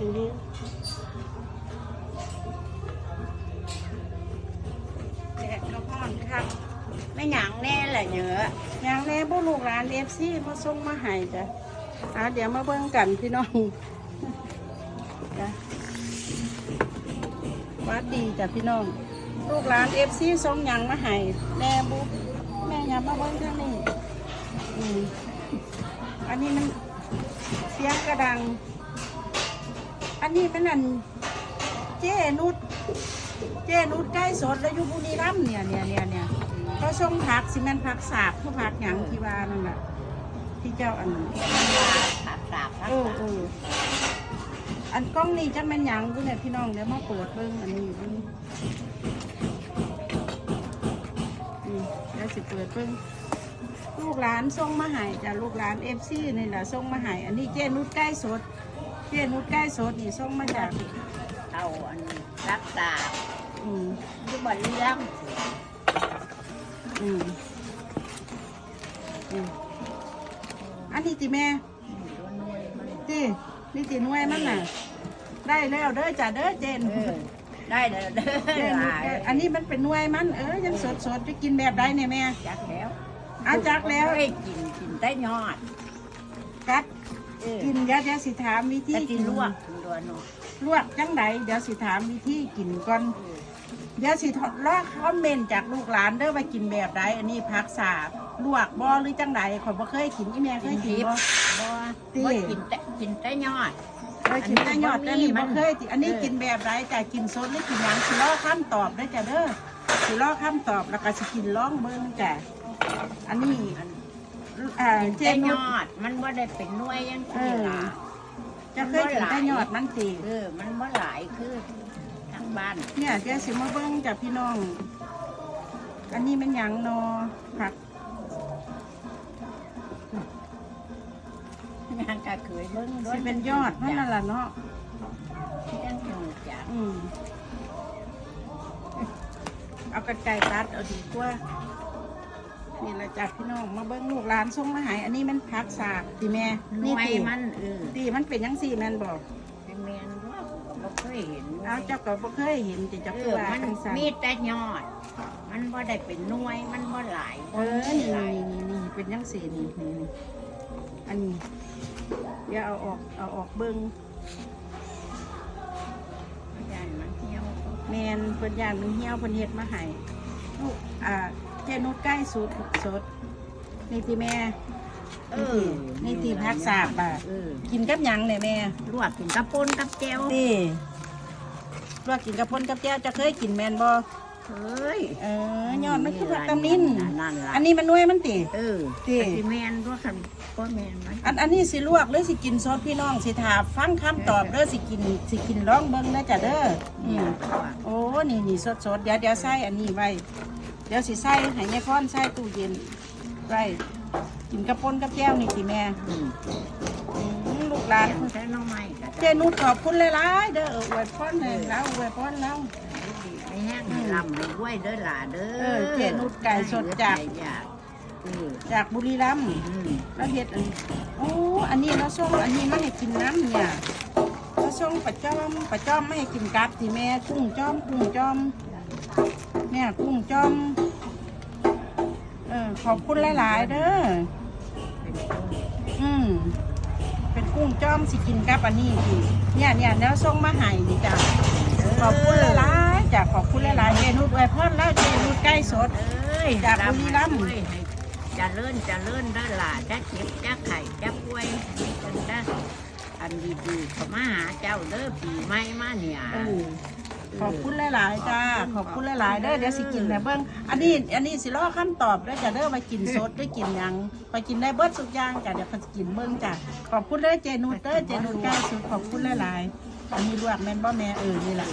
อือฮึแดดก็พอนครับไม่หยังแน่แหละเยอะอย่างแน่พวกลูกหลานเอฟซีมาส่งมาให้จ้ะอะเดี๋ยวมาเบิ่งกันพี่น้องจ้ะวัดดีจ้ะพี่น้อง ลูกหลานเอฟซีส่งหยังมาให้แม่บุ๊แม่ยังมาเบิ่งทางนี้อืมอันนี้มันเสียงกระดัง อันนี้เป็นอันเจนุดเจนุดใกล้สดแล้วอยู่บุรีรัมย์เนี่ยเนี่ยเนี่ยเนี่ยเขาส่งผักสิแมันผักสาบคือผักหยังที่ว่านั่นแหละที่เจ้าอันผักสาบผักเออสาบเอออันกล้องนี้จะเป็นหยังบุเนี่ยพี่น้องเดี๋ยวมาเปิดเบิ้งอันนี้เบิ้งอืมเดี๋ยวสิเปิดเบิ้งลูกหลานส่งมาให้จ้ะลูกหลานเอฟซีนี่แหละส่งมาให้อันนี้เจนุดใกล้สด เจนุดใกล้สดนี่ส่งมาจากเอาอันรักษาบอืมที่บ่เลี้ยงอืมอืมอันนี้ติแม่ตัวน้อยมันตินี่ติหน่วยมันน่ะ ได้แล้วเด้อจ้ะเด้อเจน เออได้เด้อเด้เจอนหลายอันนี้มันเป็นหน่วยมันเออยังสดสดๆจะกินแบบใดเนี่ยแม่จักแล้วอาจักแล้วเอ้ยกินกินได้ยอดกัดเออ กินเดี๋ยวเดี๋ยวสิถามวิธีถ้ากินลวกกินตัวน้อยลวกจังไดเดี๋ยวสิถามวิธีกินก่อนเออเดี๋ยวสิรอคอมเมนต์จากลูกหลานเด้อว่ากินแบบใดอันนี้ผักสาบลวกบ่หรือจังไดข่อยบ่เคยกินอีแม่เคยกินบ่บ่ติบ่กินแต่กินแต่ยอดเคยกินแต่ยอดแต่นี่มับ่นเคยกินอันนี้เออกินแบบไรจ้ะกินสดหรือกินหยังสิรอคำตอบได้อจ้ะเด้อสิรอคำตอบแล้วก็สิกินร้องเบิ่งจ้ะอันนี้ อันอ่ากินเจแต่นุยชอด มันบ่ได้เป็นหน่วยยังซี่ล่ะจะเคยกินแต่ยอดมันตีเออมันบ่หลายคือทั้งบ้าน เนี่ยเดี๋ยวสิมาเบิ่งจ้ะพี่น้อง อันนี้มันหยังนอผักงานก็เคยเบิ่งสิเป็นยอดนั่นน่ะล่ะเนาะจังจังจ้ะอืมเอากระไก่ตัดเอาดีกว่า นี่แหละจ้ะพี่น้องมาเบิ้งลูกหลานส่งมาใหายอันนี้มันผักสาบตีแม่หนี่น่วยตีมันเออตีมันเป็นยังสี่แม่นบอกเป็นแม่นว่าบ่เคยเห็นเอาเจ้าก็บ่เคยเห็นติเจ้าเอคืออว่ามันจังซั่นมีแต่ยอด มันบ่ได้เป็นหน่วยมันบ่หลายเออนี่หลายนี่นี่นี่เป็นยังสี่นี่นี่นี่อันนี้เดี๋ยวเอาออกเอาออกเบิ้งย่านมันเหี่ยวแมนเพิ่นย่านมันเหี่ยวเพิ่นเฮ็ดมาให้ลูกอ่า เจนุดใกล้สุดสดนี่ตีแม่เอนี่อตีนี่ตีผักสาบอะเออกินกับหยังเนี่ยแม่ลวกกินกับป่นกับแจ่วตีลวกกินกับพ่นกับแก้วจะเคยกินแมนบ่เฮ้ยเออยอดมันคือผักตำนินนั่นล่ะอันนี้มันน้วยมันติเออติแต่สิแม่นด้วยคันบ่แม่นไหมอันอันนี้สิลวกหรือสิกินซอสพี่น้องสิถาฟังคำตอบเด้อสิกินสิกินร้องเบิ่งนะจ้ะเด้ออืเนี่ยมโอ้นี่นี่สดสดๆเดี๋ยวเดี๋ยวใส่อันนี้ไว้ เดี๋ยวสิใส่ให้ยายพรใส่ตู้เย็นไว้กินกับป่นกับแก้วนี่สิแม่อืมอืมลูกหลาน ใช้น้องไม้ก็เจนุชขอบคุณหลายๆเด้อเอออวยพรให้แล้วอวยพรแล้วไม่แห้งให้ลำให้ด้วยเด้อหล่าเด้อเออเจนุชไก่สดจากอยากเออจากบุรีรัมย์อืมแล้วเฮ็ดอันโอ้อันนี้เราส่งอันนี้มาให้กินน้ำเนี่ยเราส่งปลาจ้อมปลาจ้อมไม่ให้กินกับที่แม่กุ้งจ้อมกุ้งจ้อม เนี่ยกุ้งจ้อมเออขอบคุณหลายๆเด้อเป็นต้นอืมเป็นกุ้งจ้อมสิกินกับอันนี้อีกเนี่ยเนี่ยแล้วส่งมาให้นี่จ้ะขอบคุณหลายๆจ้ะขอบคุณหลายๆเจนุชอวยพรแล้วเจนุชใกล้สด เอ้ยจากบุรีรัมย์เอ้ยให้จะเลื่อนจะเลื่อนเด้อหล่าจะเจ็บจะไข่จะป่วยจนได้อันดีๆเขามาหาเจ้าเด้อปีใหม่มาเนี่ย เออ ขอบคุณหลายๆจ้า ขอบคุณหลายๆเด้อเดี๋ยวสิกินแต่เบิ้งอันนี้ อันนี้สิรอคำตอบด้อจ้ะเด้อไปกินสดได้กินหยังไปกินได้เบิดสุกอย่างจ้ะเดี๋ยวเขาสิกินเบิ้งจ้ะขอบคุณเด้อเจนูเด้อเจนูเกล้สุดขอบคุณหลายๆอันนี้ลวกแม่นบ่แม่เออนี่แหละ